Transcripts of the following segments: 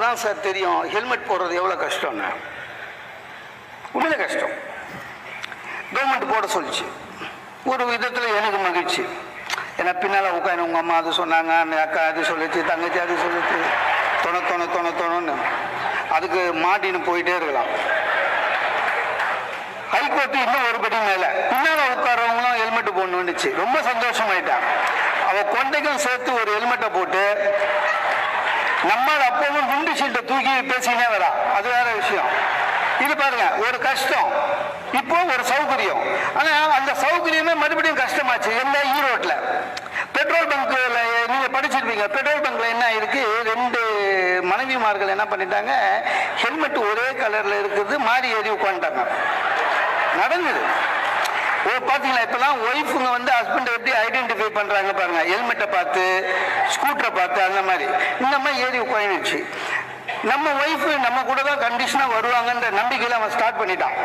தான் சார் தெரியும். ஹெல்மெட் போடுறது எவ்வளோ கஷ்டம்னு. உண்மையில கஷ்டம். கவர்மெண்ட் போட சொல்லிச்சு. ஒரு விதத்தில் எனக்கு மகிழ்ச்சி. ஏன்னா பின்னால் உட்காந்து உங்கள் அம்மா அது சொன்னாங்க அந்த அக்கா அது சொல்லிச்சு தங்கச்சி அது சொல்லிச்சு. தொண தொண தொண தொணன்னு. அதுக்கு மாட்டின்னு போயிட்டே இருக்கலாம். ஹைகோர்ட்டு இன்னும் ஒரு படி மேலே. பின்னால் உட்காரவங்களும் ஹெல்மெட் போடணுன்னுச்சு ரொம்ப சந்தோஷமாயிட்டான் அவள் கொண்டைக்கும் சேர்த்து ஒரு ஹெல்மெட்டை போட்டு நம்மால் அப்பவும் குண்டு சீட்டை தூக்கி பேசினே வரா அது வேற விஷயம். இது பாருங்க ஒரு கஷ்டம். இப்போ ஒரு சௌகரியம். ஆனா அந்த சௌகரியமே மறுபடியும் கஷ்டமாச்சு. எந்த ஈரோட்ல பெட்ரோல் பங்க்ல நீங்க படிச்சிருப்பீங்க. பெட்ரோல் பங்க்ல என்ன இருக்கு ரெண்டு மனைவிமார்கள் என்ன பண்ணிட்டாங்க? ஹெல்மெட் ஒரே கலர்ல இருக்குது மாறி ஏறி உட்காந்துட்டாங்க. நடந்தது. ஓ பார்த்தீங்களா இப்பெல்லாம் ஒய்ஃபுங்க வந்து ஹஸ்பண்டை எப்படி ஐடென்டிஃபை பண்ணுறாங்க பாருங்க. ஹெல்மெட்டை பார்த்து ஸ்கூட்டரை பார்த்து அந்த மாதிரி. இந்த மாதிரி ஏறி உட்காந்துச்சு நம்ம ஒய்ஃப் நம்ம கூட தான் கண்டிஷனாக வருவாங்கன்ற நம்பிக்கையில் அவன் ஸ்டார்ட் பண்ணிட்டான்.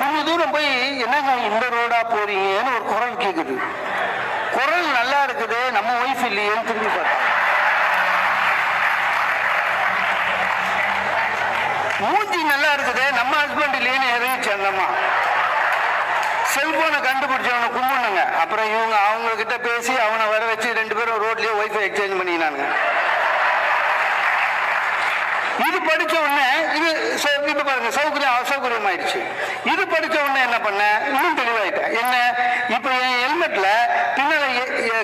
கொஞ்சம் தூரம் போய் என்னங்க இந்த ரோடாக போறீங்கன்னு ஒரு குரல் கேட்குது குரல் நல்லா இருக்குது நம்ம ஒய்ஃப் இல்லையேன்னு திரும்பி பார்த்தான். மூஞ்சி நல்லா இருக்குது நம்ம ஹஸ்பண்ட் இல்லையேன்னு இறங்கிச்சு அந்தம்மா செல்போனை கண்டுபிடிச்சவனை கும்பிடுங்க. அப்புறம் இவங்க அவங்க கிட்ட பேசி அவனை வர வச்சு ரெண்டு பேரும் ரோட்லயே ஒய்ஃபை எக்ஸ்சேஞ்ச் பண்ணிக்கினானுங்க. இது படிச்ச உடனே இது ச- இப்ப பாருங்க சௌகரியம் அசௌகரியம் ஆயிடுச்சு. இது படிச்ச உடனே என்ன பண்ண? இன்னும் தெளிவாயிட்டேன் என்ன? இப்ப என் ஹெல்மெட்ல பின்னால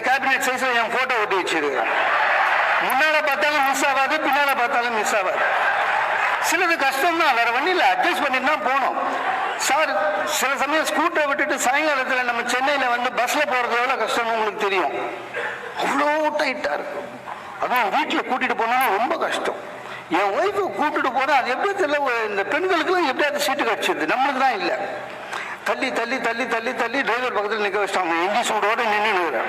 கேபினெட் சைஸ்ல என் போட்டோ ஒட்டி வச்சிருக்கேன் முன்னால பார்த்தாலும் மிஸ் ஆகாது பின்னால பார்த்தாலும் மிஸ் ஆகாது. சிலது கஷ்டம் தான் வேற வண்டியில் இல்லை அட்ஜஸ்ட் பண்ணிட்டு தான் போகணும். சார் சில சமயம் ஸ்கூட்டரை விட்டுட்டு சாயங்காலத்தில் நம்ம சென்னையில் வந்து பஸ்ஸில் போகிறது எவ்வளோ கஷ்டம்னு உங்களுக்கு தெரியும்? அவ்வளோ டைட்டாக இருக்கும். அதுவும் வீட்டில் கூட்டிகிட்டு போனோன்னா ரொம்ப கஷ்டம். என் ஒய்ஃபை கூட்டிட்டு போனால் அது எப்படி தெரியல இந்த பெண்களுக்குலாம் எப்படியாவது சீட்டு கிடச்சிது நம்மளுக்கு தான் இல்லை. தள்ளி தள்ளி தள்ளி தள்ளி தள்ளி டிரைவர் பக்கத்தில் நிற்க வச்சிட்டாங்க எங்கி சூடோட நின்று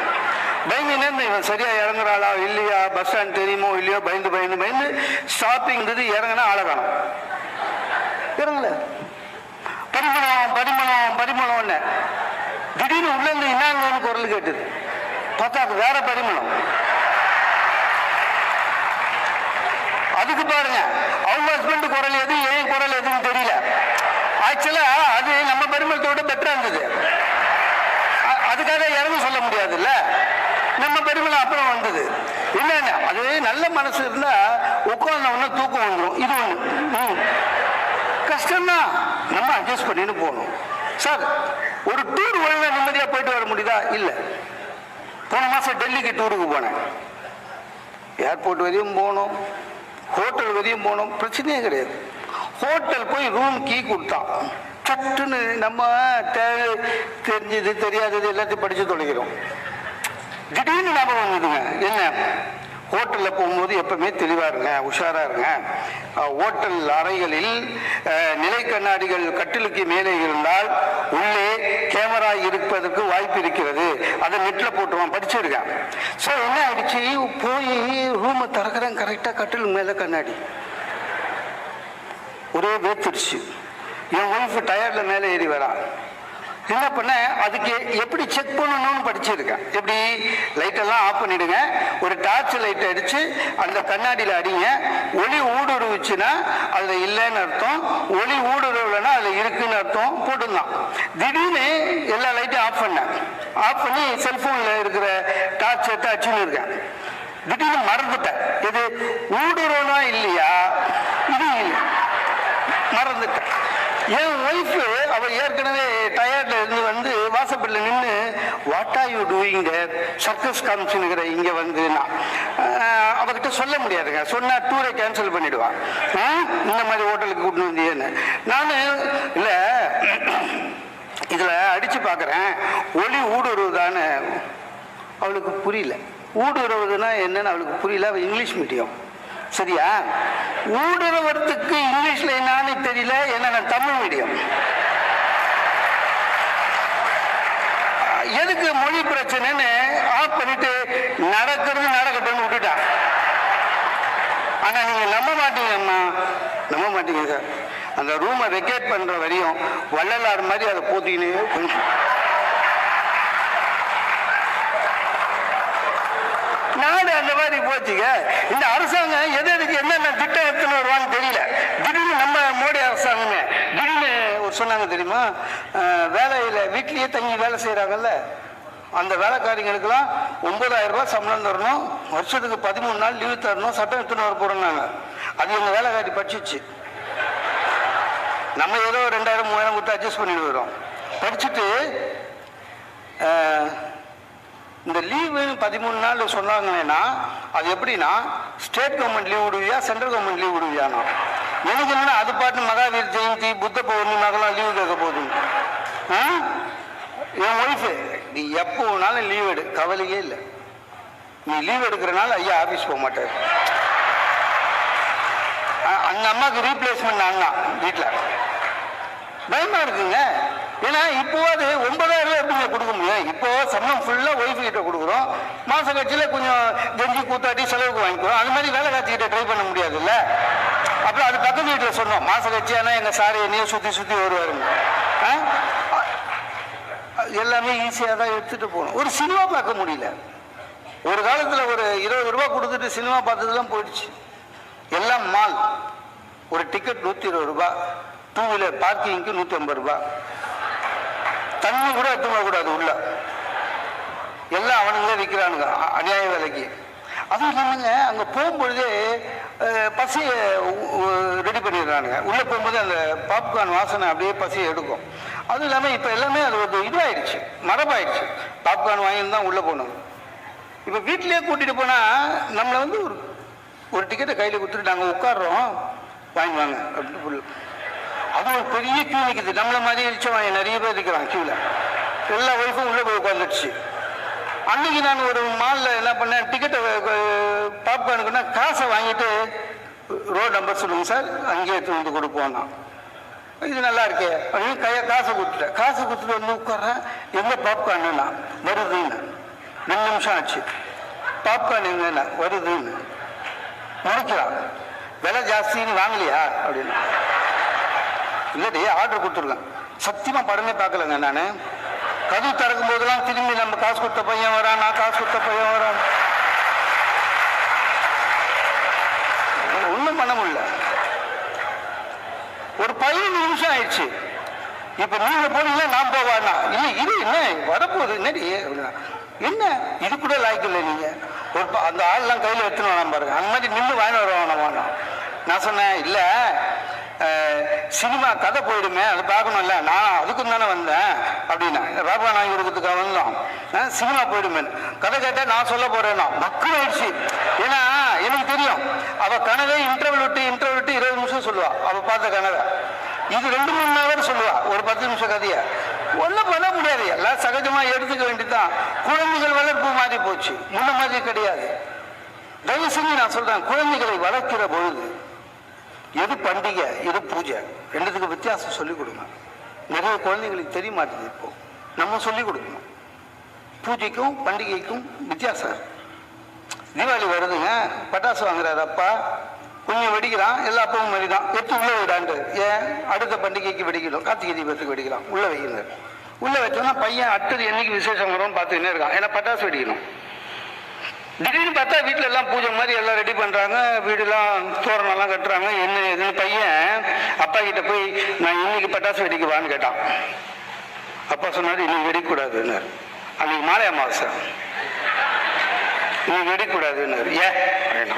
பயந்து நேர்ந்து இவன் சரியா இறங்குறாளா இல்லையா? பஸ் ஸ்டாண்ட் தெரியுமோ இல்லையோ? பயந்து பயந்து பயந்து ஸ்டாப்பிங்கிறது இறங்கினா ஆளை காணும் இறங்கலை. பரிமளம் பரிமளம் பரிமளம்னு திடீர்னு உள்ள இருந்து குரல் கேட்டுது. பார்த்தா அது வேற பரிமளம். அதுக்கு பாருங்க அவங்க ஹஸ்பண்ட் குரல் எது ஏன் குரல் எதுன்னு தெரியல. ஆக்சுவலா அது நம்ம பரிமளத்தோட பெட்டரா இருந்தது. அதுக்காக இறங்க சொல்ல முடியாதுல்ல. நம்ம பெருமளம் அப்புறம் வந்தது. என்னென்ன அது நல்ல மனசு இருந்தா உட்கார்ந்த உடனே தூக்கம் வந்துடும் இது ஒன்று ம். கஷ்டம்தான் நம்ம அட்ஜஸ்ட் பண்ணிட்டு போகணும். சார் ஒரு டூர் ஒழுங்காக நிம்மதியாக போயிட்டு வர முடியுதா? இல்லை. போன மாதம் டெல்லிக்கு டூருக்கு போனேன். ஏர்போர்ட் வரையும் போகணும் ஹோட்டல் வரையும் போகணும் பிரச்சனையே கிடையாது. ஹோட்டல் போய் ரூம் கீ கொடுத்தான். சட்டுன்னு நம்ம தெரிஞ்சது தெரியாதது எல்லாத்தையும் படித்து தொலைகிறோம் திடீர்னு ஞாபகம் வந்துடுங்க என்ன? ஹோட்டலில் போகும்போது எப்பவுமே தெளிவாக இருங்க உஷாரா இருங்க. ஓட்டல் அறைகளில் நிலை கண்ணாடிகள் கட்டிலுக்கு மேலே இருந்தால் உள்ளே கேமரா இருப்பதற்கு வாய்ப்பு இருக்கிறது. அதை நெட்டில் போட்டுருவான் படிச்சிருக்கான். ஸோ என்ன ஆயிடுச்சு? போய் ரூமை திறக்கிறேன் கரெக்டாக கட்டில் மேலே கண்ணாடி. ஒரே வேத்துருச்சு என் ஒய்ஃப் டயர்டில் மேலே ஏறி வரான் என்ன பண்ண அதுக்கு எப்படி செக் பண்ணணும்னு படிச்சிருக்கேன். எப்படி? லைட்டெல்லாம் ஆஃப் பண்ணிடுங்க. ஒரு டார்ச் லைட் அடிச்சு அந்த கண்ணாடியில் அடிங்க. ஒளி ஊடுருவிச்சுன்னா அதில் இல்லைன்னு அர்த்தம். ஒளி ஊடுருவலைன்னா அதில் இருக்குன்னு அர்த்தம். போட்டுருந்தான் திடீர்னு எல்லா லைட்டையும் ஆஃப் பண்ணேன். ஆஃப் பண்ணி செல்ஃபோனில் இருக்கிற டார்ச் எடுத்து அடிச்சுன்னு இருக்கேன். திடீர்னு மறந்துட்டேன். இது ஊடுருவனா இல்லையா? இது மறந்துட்டேன். என் ஒய்ஃபு அவ ஏற்கனவே டயர்ட்ல இருந்து வந்து வாசப்படில் நின்று what are you doing there circus காமிச்சுனுங்கிற இங்கே வந்து நான் அவகிட்ட சொல்ல முடியாதுங்க. சொன்னா டூரை கேன்சல் பண்ணிடுவான் இந்த மாதிரி ஹோட்டலுக்கு கூட்டு வந்தியேன்னு. நான் இல்லை இதில் அடிச்சு பார்க்குறேன் ஒளி ஊடுருவுதான்னு. அவளுக்கு புரியல. ஊடுருவதுன்னா என்னன்னு அவளுக்கு புரியல. அவள் இங்கிலீஷ் மீடியம் சரியா? ஊடுருவத்துக்கு இங்கிலீஷ்ல என்னன்னு தெரியல ஏன்னா நான் தமிழ் மீடியம் எதுக்கு மொழி பிரச்சனைன்னு ஆஃப் பண்ணிட்டு நடக்கிறது நடக்கட்டும்னு விட்டுட்டான் ஆனா நீங்க நம்ப மாட்டீங்கம்மா நம்ப மாட்டீங்க சார் அந்த ரூமை வெக்கேட் பண்ற வரையும் வள்ளலார் மாதிரி அதை போத்திக்கினே கொஞ்சம் அந்த மாதிரி போச்சுங்க. இந்த அரசாங்கம் எது எதுக்கு என்னென்ன திட்டம் எடுத்துன்னு வருவான்னு தெரியல. திடீர்னு நம்ம மோடி அரசாங்கமே திடீர்னு ஒரு சொன்னாங்க தெரியுமா? வேலையில் வீட்லேயே தங்கி வேலை செய்கிறாங்கல்ல அந்த வேலைக்காரிங்களுக்கெல்லாம் ஒன்பதாயிரம் ரூபாய் சம்பளம் தரணும். வருஷத்துக்கு பதிமூணு நாள் லீவு தரணும். சட்டம் எடுத்துன்னு வர போகிறோம்னாங்க அது எங்கள் வேலைக்காரி படிச்சிச்சு. நம்ம ஏதோ ரெண்டாயிரம் மூவாயிரம் கொடுத்து அட்ஜஸ்ட் பண்ணிட்டு வரோம் படிச்சுட்டு இந்த லீவு பதிமூணு நாள் சொன்னாங்கன்னா அது எப்படின்னா ஸ்டேட் கவர்மெண்ட் லீவ் விடுவியா சென்ட்ரல் கவர்மெண்ட் லீவ் விடுவியானா. எனக்கு என்னன்னா அது பாட்டு மகாவீர் ஜெயந்தி புத்த பௌர்ணமினாக்கெல்லாம் லீவு கேட்க போகுது. என் ஒய்ஃபு நீ எப்போ வேணாலும் லீவ் எடு கவலையே இல்லை. நீ லீவ் எடுக்கிறனால ஐயா ஆஃபீஸ் போக மாட்டார். அ- அந்த அம்மாவுக்கு ரீப்ளேஸ்மெண்ட் நான் தான் வீட்டில் பயமாக இருக்குங்க. ஏன்னா இப்போ அது ஒன்பதாயிரம் ரூபாய் எப்படிங்க கொடுக்க முடியும் இப்போ சம்பளம் ஃபுல்லாக ஒய்ஃப் கிட்ட கொடுக்குறோம். மாச கட்சியில் கொஞ்சம் கெஞ்சி கூத்தாட்டி செலவுக்கு வாங்கிக்கிறோம் அது மாதிரி வேலை காட்சிக்கிட்ட ட்ரை பண்ண முடியாதுல்ல? அப்புறம் அது பக்கத்து வீட்டில் சொன்னோம். மாச கட்சியானா எங்கள் சார் என்னையே சுற்றி சுற்றி வருவாருங்க. ஆ? எல்லாமே ஈஸியாக தான் எடுத்துகிட்டு போகணும். ஒரு சினிமா பார்க்க முடியல. ஒரு காலத்தில் ஒரு இருபது ரூபா கொடுத்துட்டு சினிமா பார்த்ததுலாம் போயிடுச்சு. எல்லாம் மால் ஒரு டிக்கெட் நூற்றி இருபது ரூபா டூ வீலர் பார்க்கிங்க்கு நூற்றி ஐம்பது ரூபா தண்ணி கூட எடுத்து வரக்கூடாது உள்ள. எல்லாம் அவனுங்களே விற்கிறானுங்க அநியாய விலைக்கு. அதுவும் இல்லாமங்க அங்கே போகும்பொழுதே பசியை ரெடி பண்ணிடுறானுங்க. உள்ளே போகும்போது அந்த பாப்கார்ன் வாசனை அப்படியே பசியை எடுக்கும். அதுவும் இல்லாமல் இப்போ எல்லாமே அது ஒரு இதுவாயிடுச்சு மரபாயிடுச்சு. பாப்கார்ன் வாங்கி தான் உள்ளே போகணும். இப்போ வீட்டிலேயே கூட்டிகிட்டு போனால் நம்மளை வந்து ஒரு ஒரு டிக்கெட்டை கையில் கொடுத்துட்டு நாங்கள் உட்காடுறோம் வாங்கி வாங்க அப்படின்னு அது ஒரு பெரிய கியூ நிற்குது நம்மளை மாதிரி இழிச்ச வாங்கி. நிறைய பேர் இருக்கிறான் கியூவில் எல்லா ஒய்ஃபும் உள்ளே போய் உட்காந்துடுச்சு அன்னைக்கு நான் ஒரு மாலில் என்ன பண்ணேன்? டிக்கெட்டை பாப்கார்னுக்குன்னா காசை வாங்கிட்டு ரோட் நம்பர் சொல்லுங்கள் சார் அங்கேயே வந்து கொடுப்போம் நான். இது நல்லா இருக்கே. அப்படின்னு கையை காசை கொடுத்துட்டேன். காசை கொடுத்துட்டு வந்து உட்கார்றேன். எங்கே பாப்கார்னுண்ணா வருதுன்னு. ரெண்டு நிமிஷம் ஆச்சு. பாப்கார்ன் எங்கன்னா வருதுன்னு. முடிக்கிறான் விலை ஜாஸ்தின்னு வாங்கலையா? அப்படின்னு. இல்லடி ஆர்டர் கொடுத்துருக்கேன். சத்தியமா படமே பார்க்கலங்க நான். கதவு திறக்கும் போதெல்லாம் திரும்பி நம்ம காசு கொடுத்த பையன் வரான் நான் காசு கொடுத்த பையன் வரான். ஒன்றும் பண்ண முடியல. ஒரு பதினஞ்சு நிமிஷம் ஆயிடுச்சு. இப்போ நீங்க போனீங்கன்னா நான் போவானா? இல்லை இது என்ன? வரப்போகுது. என்னடி என்ன? இது கூட லாய்க்கு இல்லை நீங்க. ஒரு அந்த ஆள்லாம் கையில் எடுத்துன்னு வேணாம் பாருங்க. அந்த மாதிரி நின்று வாங்கி வருவாங்க வேணாம் நான் சொன்னேன் இல்லை சினிமா கதை போயிடுமே அது பார்க்கணும்ல. நான் அதுக்கும் தானே வந்தேன் அப்படின்னா. ராபா நான் கொடுக்கறதுக்காக வந்தோம் சினிமா போயிடுமே. கதை கேட்டால் நான் சொல்ல போறேன்னா மக்கள் ஆயிடுச்சு ஏன்னா எனக்கு தெரியும். அவ கனவை இன்டர்வல் விட்டு இன்டர்வல் விட்டு இருபது நிமிஷம் சொல்லுவா. அவ பார்த்த கனவை. இது ரெண்டு மூணு நேரம் சொல்லுவா. ஒரு பத்து நிமிஷம் கதையை. ஒன்றும் பண்ண முடியாது. எல்லாம் சகஜமா எடுத்துக்க வேண்டியதுதான். குழந்தைகள் வளர்ப்பு மாறி போச்சு. முன்ன மாதிரி கிடையாது. தயவு செஞ்சு நான் சொல்றேன் குழந்தைகளை வளர்க்கிற பொழுது எது பண்டிகை எது பூஜை ரெண்டுத்துக்கு வித்தியாசம் சொல்லிக் கொடுங்க நிறைய குழந்தைங்களுக்கு தெரிய மாட்டேங்குது இப்போ. நம்ம சொல்லிக் கொடுக்கணும். பூஜைக்கும் பண்டிகைக்கும் வித்தியாசம். தீபாவளி வருதுங்க பட்டாசு வாங்குறாரு அப்பா. கொஞ்சம் வெடிக்கிறான் எல்லா அப்பவும் மாதிரி தான் எடுத்து உள்ளே விடாண்டு. ஏன்? அடுத்த பண்டிகைக்கு வெடிக்கணும். கார்த்திகை தீபத்துக்கு வெடிக்கலாம். உள்ளே வைக்கணும் உள்ளே வச்சோம்னா பையன் அடுத்தது என்னைக்கு விசேஷம் வரும்னு பார்த்துக்கிட்டே இருக்கான். ஏன்னா பட்டாசு வெடிக்கணும். திடீர்னு பார்த்தா வீட்டில் எல்லாம் பூஜை மாதிரி எல்லாம் ரெடி பண்ணுறாங்க வீடெல்லாம் தோரணம்லாம் கட்டுறாங்க. என்ன ஏதுன்னு பையன் அப்பா கிட்ட போய் நான் இன்னைக்கு பட்டாசு வெடிக்குவான்னு கேட்டான். அப்பா சொன்னாரு இன்னும் வெடிக்கக்கூடாதுன்னு அன்னைக்கு மாலை அமாவாசை. நீ வெடிக்கூடாதுன்னாரு. ஏன்? அப்படின்னா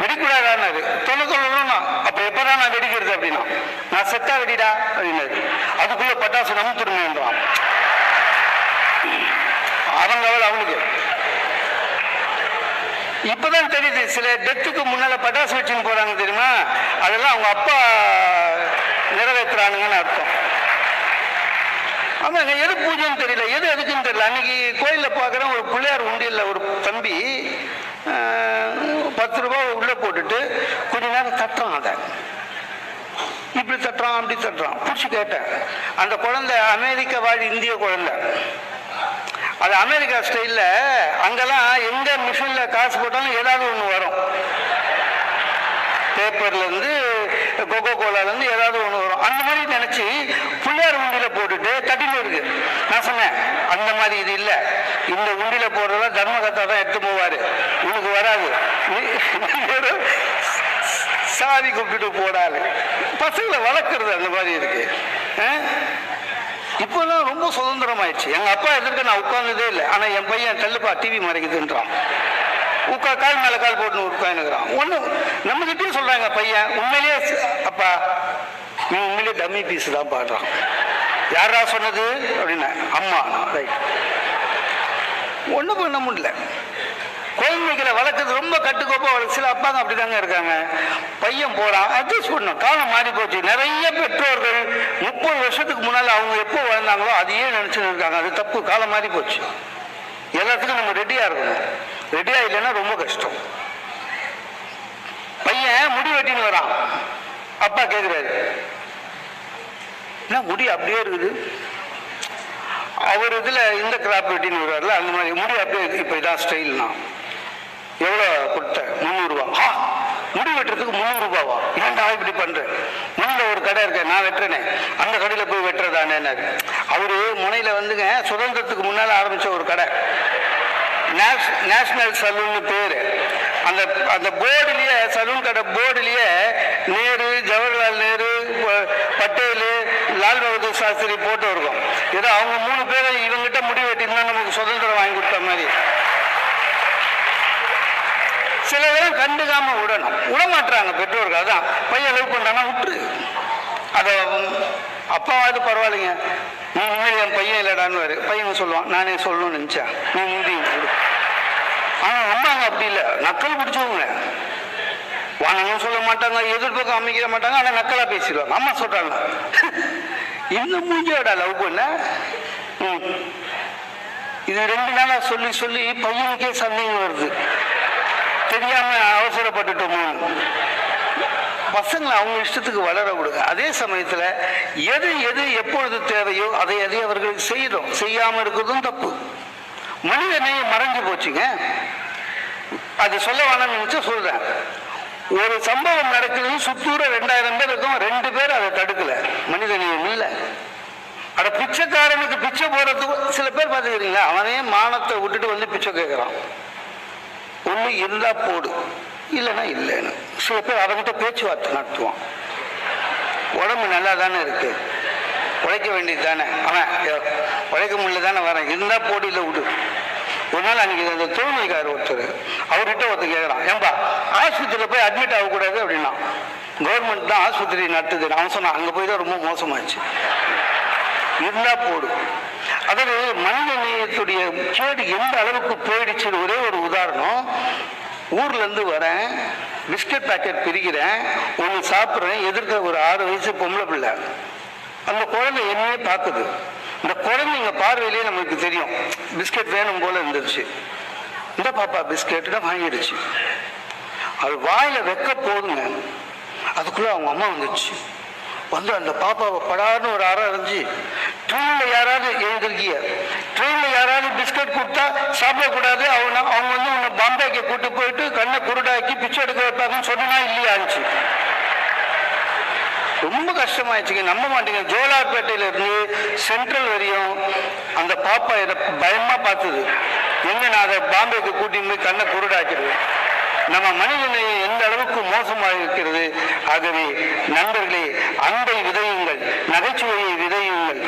வெடிக்கூடாதான்னாரு. தொலை சொல்லணும்னா அப்ப எப்பதான் நான் வெடிக்கிறது? அப்படின்னா. நான் செத்தா வெடிடா. அப்படின்னாரு. அதுக்குள்ள பட்டாசு நமுத்துருமேன்றான் அவங்க அவள் அவனுக்கு. இப்பதான் தெரியுது சில டெத்துக்கு முன்னால பட்டாசு வச்சுன்னு போறாங்க தெரியுமா? அதெல்லாம் அவங்க அப்பா நிறைவேற்றுறானுங்கன்னு அர்த்தம். ஆமாங்க எது பூஜைன்னு தெரியல எது எதுக்குன்னு தெரியல. அன்னைக்கு கோயிலில் பார்க்குறேன் ஒரு பிள்ளையார் உண்டியல்ல ஒரு தம்பி பத்து ரூபாய் உள்ளே போட்டுட்டு கொஞ்ச நேரம் தட்டுறான் அதை. இப்படி தட்டுறான் அப்படி தட்டுறான். பிடிச்சி கேட்டேன். அந்த குழந்தை அமெரிக்க வாழ் இந்திய குழந்தை. அது அமெரிக்கா ஸ்டைலில் அங்கெல்லாம் எந்த மிஷினில் காசு போட்டாலும் ஏதாவது ஒன்று வரும். பேப்பர்லேருந்து கொக்கோ கோலாலேருந்து ஏதாவது ஒன்று வரும். அந்த மாதிரி நினச்சி பிள்ளையார் உண்டியில் போட்டுட்டு தட்டின்னு இருக்கு. நான் சொன்னேன் அந்த மாதிரி இது இல்லை. இந்த உண்டியில் போடுறதெல்லாம் தர்மகத்தா தான் எடுத்து போவார். உனக்கு வராது. சாதி கூப்பிட்டு போடாது. பசங்களை வளர்க்குறது அந்த மாதிரி இருக்கு. இப்போல்லாம் ரொம்ப சுதந்திரமாயிடுச்சு. எங்க அப்பா எதிர்க்க நான் உட்கார்ந்ததே இல்லை. ஆனா என் பையன் தள்ளுப்பா டிவி மறைக்குதுன்றான். உட்கா கால் மேல கால் போட்டு உட்காந்துக்கிறான் ஒண்ணு நம்ம கிட்டயும் சொல்றாங்க பையன் உண்மையிலேயே அப்பா நீ உண்மையிலேயே டம்மி பீஸ் தான் பாடுறான். யாரா சொன்னது? அப்படின்னா அம்மா. ரைட் ஒன்றும் பண்ண முடியல. குழந்தைகளை வளர்க்குறது ரொம்ப கட்டுக்கோப்பாக வளர்க்கு சில அப்பாங்க அப்படிதாங்க இருக்காங்க. பையன் போறான் அட்ஜஸ்ட் பண்ணும் காலம் மாறி போச்சு. நிறைய பெற்றோர்கள் முப்பது வருஷத்துக்கு முன்னால் அவங்க எப்போ வளர்ந்தாங்களோ அதையே நினச்சின்னு இருக்காங்க. அது தப்பு காலம் மாறி போச்சு. எல்லாத்துக்கும் நம்ம ரெடியா இருக்கணும். ரெடியா இல்லைன்னா ரொம்ப கஷ்டம். பையன் முடி வெட்டின்னு வரான். அப்பா கேக்குறாரு. என்ன முடி அப்படியே இருக்குது? அவர் இதுல இந்த கிராப் வெட்டின்னு வருவார்ல அந்த மாதிரி முடி அப்படியே இப்போ இதான் ஸ்டைல்னா எவ்வளோ கொடுத்த முந்நூறுரூவா ஆ முடி வெட்டுறதுக்கு முந்நூறுரூபாவா ஏன்டா இப்படி பண்ணுறேன் முன்னில் ஒரு கடை இருக்கேன் நான் வெட்டுறேனே. அந்த கடையில் போய் வெட்டுறதானேன்னாரு அவர் முனையில் வந்துங்க சுதந்திரத்துக்கு முன்னால் ஆரம்பித்த ஒரு கடை. நேஷ்- நேஷ்னல் சலூன்னு பேர். அந்த அந்த போர்டுலேயே சலூன் கடை போர்டுலேயே நேரு ஜவஹர்லால் நேரு பட்டேலு பட்டேல் லால் பகதூர் சாஸ்திரி போட்டு இருக்கும் ஏதோ அவங்க மூணு பேரை இவங்ககிட்ட முடி வெட்டிங்கன்னா நமக்கு சுதந்திரம் வாங்கி கொடுத்த மாதிரி. சில பேரும் கண்டுக்காம விடணும். விட மாட்டுறாங்க பெற்றோர்கள். அதான் பையன் லவ் பண்றானா? விட்டுரு. அதை அப்பாவாவது பரவாயில்லைங்க. நீ உண்மையில என் பையன் இல்லடான்னு பையன் சொல்லுவான் நானே சொல்லணும்னு நினச்சேன். நீ முந்தி கொடு. ஆனா அம்மாங்க அப்படி இல்லை. நக்கல் பிடிச்சவங்க. வானங்களும் சொல்ல மாட்டாங்க எதிர்ப்புக்கு அமைக்க மாட்டாங்க ஆனால் நக்கலாக பேசிடுவாங்க. அம்மா சொல்கிறாங்க இந்த மூஞ்சியோட லவ் பண்ண? ம். இது ரெண்டு நாளாக சொல்லி சொல்லி பையனுக்கே சந்தேகம் வருது. தெரியாம அவசரப்பட்டுட்டோமோ? பசங்களை அவங்க இஷ்டத்துக்கு வளர விடுங்க. அதே சமயத்தில் எது எது எப்பொழுது தேவையோ அதை எதை அவர்களுக்கு செய்யறோம். செய்யாம இருக்கிறதும் தப்பு. மனிதனே மறைஞ்சு போச்சுங்க. அது சொல்ல வேணாம்னு நினைச்சா சொல்றேன். ஒரு சம்பவம் நடக்குது சுத்தூர ரெண்டாயிரம் பேர் இருக்கும். ரெண்டு பேர் அதை தடுக்கல. மனித இல்லை. அட பிச்சைக்காரனுக்கு பிச்சை போறதுக்கு சில பேர் பார்த்துக்கிறீங்களா? அவனே மானத்தை விட்டுட்டு வந்து பிச்சை கேட்கறான் ஒன்று இருந்தால் போடு. இல்லைன்னா இல்லைன்னு. சில பேர் மட்டும் பேச்சுவார்த்தை நடத்துவான். உடம்பு நல்லா தானே இருக்கு. உழைக்க வேண்டியது தானே அவன் உழைக்க முடியல தானே வரேன். இருந்தால் போடு இல்லை விடு. ஒரு நாள் அன்றைக்கி அந்த தூய்மைக்காரர் ஒருத்தர் அவர்கிட்ட ஒருத்தர் கேட்குறான் ஏன்பா ஆஸ்பத்திரியில் போய் அட்மிட் ஆகக்கூடாது அப்படின்னா கவர்மெண்ட் தான் ஆஸ்பத்திரி நடத்துது அவன் சொன்னான் அங்கே போய் தான் ரொம்ப மோசமாச்சு. இருந்தால் போடு. அதாவது மனித நேயத்துடைய கேடு எந்த அளவுக்கு போயிடுச்சுன்னு ஒரே ஒரு உதாரணம் ஊர்லேருந்து வரேன் பிஸ்கட் பாக்கெட் பிரிக்கிறேன் ஒன்று சாப்பிட்றேன் எதிர்க்க ஒரு ஆறு வயசு பொம்பளை பிள்ளை. அந்த குழந்தை என்னையே பார்க்குது. இந்த குழந்தைங்க பார்வையிலேயே நமக்கு தெரியும். பிஸ்கட் வேணும் போல இருந்துச்சு இந்த பாப்பா பிஸ்கெட்டு தான் வாங்கிடுச்சு. அது வாயில் வைக்க போதுங்க. அதுக்குள்ளே அவங்க அம்மா வந்துச்சு வந்து அந்த பாப்பாவை படாருன்னு ஒரு அறை அரைஞ்சு ட்ரெயினில் யாராவது எழுந்திருக்கிய ட்ரெயினில் யாராவது பிஸ்கட் கொடுத்தா சாப்பிடக்கூடாது. அவங்க அவங்க வந்து உன்னை பாம்பேக்கு கூட்டு போயிட்டு கண்ணை குருடாக்கி பிச்சை எடுக்க வைப்பாங்கன்னு சொன்னா இல்லையாச்சு ரொம்ப கஷ்டமாயிடுச்சுங்க. நம்ப மாட்டேங்க. ஜோலார்பேட்டையில இருந்து சென்ட்ரல் வரையும் அந்த பாப்பா இதை பயமா பார்த்தது. எங்க நான் அதை பாம்பேக்கு கூட்டிட்டு போய் கண்ணை குருடாக்கிடுவேன் நம்ம மனிதனை எந்த அளவுக்கு மோசமாக இருக்கிறது ஆகவே நண்பர்களே அன்பை விதையுங்கள். நகைச்சுவையை விதையுங்கள்.